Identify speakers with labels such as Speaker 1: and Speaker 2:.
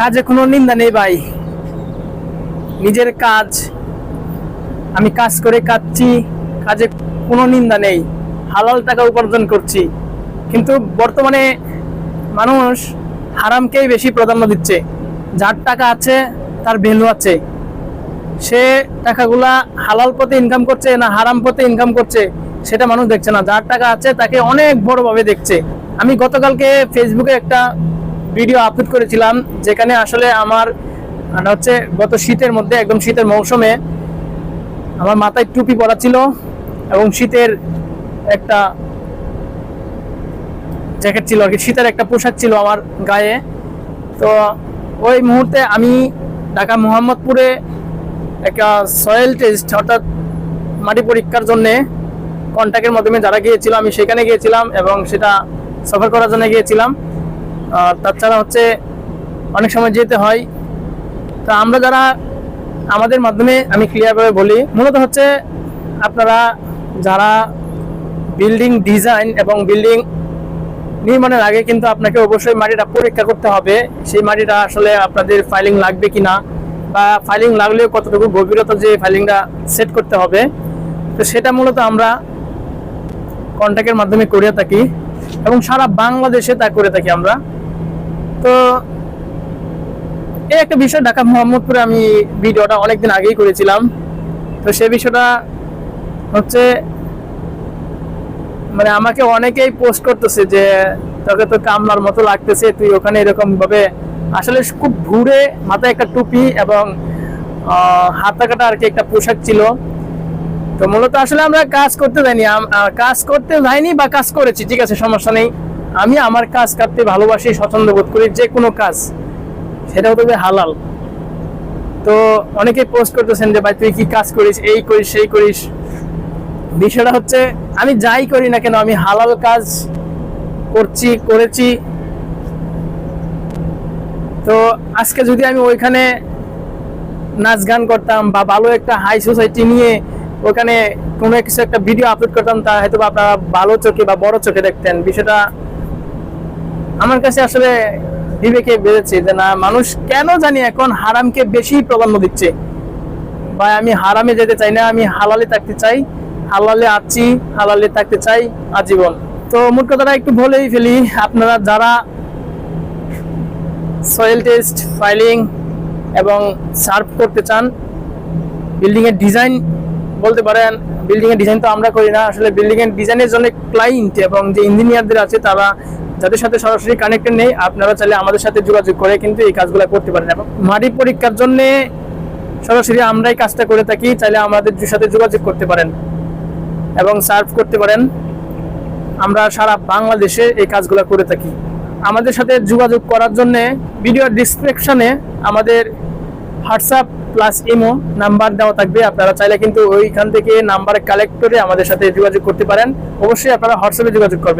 Speaker 1: কাজে কোনো নিন্দা নেই ভাই। নিজের কাজ, আমি কাজ করে কাচ্ছি কাজে কোনো নিন্দা নেই। হালাল টাকা উপার্জন করছি। কিন্তু বর্তমানে মানুষ হারামকেই বেশি প্রাধান্য দিচ্ছে। যার টাকা আছে, তার ভ্যালু আছে। সে টাকাগুলা হালাল পথে ইনকাম করছে না হারাম পথে ইনকাম করছে, সেটা মানুষ দেখছে না। যার টাকা আছে, তাকে অনেক বড়ভাবে দেখছে। আমি গতকালকে ফেসবুকে একটা ভিডিও আপলোড করেছিলাম, যেখানে আসলে আমার মানে হচ্ছে গত শীতের মধ্যে, একদম শীতের মৌসুমে আমার মাথায় টুপি পরা ছিল এবং শীতের একটা জ্যাকেট ছিল আর কি, শীতের একটা পোশাক ছিল আমার গায়ে। তো ওই মুহূর্তে আমি ঢাকা মোহাম্মদপুরে একটা সয়েল টেস্ট অর্থাৎ মাটি পরীক্ষার জন্যে কন্ট্যাক্টের মাধ্যমে যারা গিয়েছিল, আমি সেখানে গিয়েছিলাম এবং সেটা সফর করার জন্য গিয়েছিলাম। তাছাড়া হচ্ছে অনেক সময় যেতে হয়। তা আমরা যারা আমাদের মাধ্যমে আমি ক্লিয়ারভাবে বলি, মূলত হচ্ছে আপনারা যারা বিল্ডিং ডিজাইন এবং বিল্ডিং নির্মাণের আগে কিন্তু আপনাকে অবশ্যই মাটিটা পরীক্ষা করতে হবে। সেই মাটিটা আসলে আপনাদের ফাইলিং লাগবে কিনা বা ফাইলিং লাগলেও কতটুকু গভীরতা যে ফাইলিংটা সেট করতে হবে। তো সেটা মূলত আমরা কন্ট্যাক্টের মাধ্যমে করে থাকি এবং সারা বাংলাদেশে তা করে থাকি আমরা। তো, এই একটা বিষয় ঢাকা মোহাম্মদপুরে আমি ভিডিওটা অনেকদিন আগেই করেছিলাম। তো সে বিষয়টা হচ্ছে মানে আমাকে অনেকেই পোস্ট করতেছে যে, তোকে তো কামলার মতো লাগতেছে, তুই ওখানে এরকম ভাবে আসলে খুব ঘুরে মাথায় একটা টুপি এবং হাতা কাটা আর কি একটা পোশাক ছিল। তো মূলত আসলে আমরা কাজ করতে যাইনি কাজ করতে যাইনি বা কাজ করেছি, ঠিক আছে, সমস্যা নেই। আমি আমার কাজ করতে ভালোবাসি, স্বচ্ছন্দ বোধ করি, যে কোনো কাজ, সেটা হতে হালাল। তো অনেকে পোস্ট করতেছেন যে, ভাই, তুই কি কাজ করিস? এই করিস, সেই করিস। বিষয়টা হচ্ছে, আমি যাই করি না কেন, আমি হালাল কাজ করছি, করেছি। তো আজকে যদি আমি ওইখানে নাচ গান করতাম বা ভালো একটা হাই সোসাইটি নিয়ে ওখানে কোনো কিছু একটা ভিডিও আপলোড করতাম, তা হয়তো আপনারা ভালো চোখে বা বড় চোখে দেখতেন। বিষয়টা আমার কাছে আসলে বিবেকে বেড়েছে যে, না, মানুষ কেন জানি এখন হারামকে বেশি প্রাধান্য দিচ্ছে? ভাই, আমি হারামে যেতে চাই না, আমি হালালে থাকতে চাই, হালালে আছি, হালালে থাকতে চাই আজীবন। তো মোট কথাটা একটু বলেই ফেলি, আপনারা যারা সয়েল টেস্ট ফাইলিং এবং সার্ভ করতে চান বিল্ডিং এর ডিজাইন বলতে পারেন বিল্ডিং এর ডিজাইন তো আমরা করি না, আসলে বিল্ডিং এর ডিজাইনের জন্য ক্লায়েন্ট এবং যে ইঞ্জিনিয়ারদের আছে, তারা যাদের সাথে সরাসরি কানেক্টেড নেই, আপনারা চাইলে আমাদের সাথে যোগাযোগ করে কিন্তু এই কাজগুলো করতে পারেন। এবং মাটি পরীক্ষার জন্য সরাসরি আমরাই কাজটা করে থাকি, চাইলে আমাদের সাথে যোগাযোগ করতে পারেন এবং সার্ভ করতে পারেন। আমরা সারা বাংলাদেশে এই কাজগুলো করে থাকি। আমাদের সাথে যোগাযোগ করার জন্য ভিডিও ডিসক্রিপশনে আমাদের হোয়াটসঅ্যাপ প্লাস ইমো নাম্বার দেওয়া থাকবে। আপনারা চাইলে কিন্তু ওইখান থেকে নাম্বার কালেক্ট করে আমাদের সাথে যোগাযোগ করতে পারেন। অবশ্যই আপনারা হোয়াটসঅ্যাপে যোগাযোগ করবেন।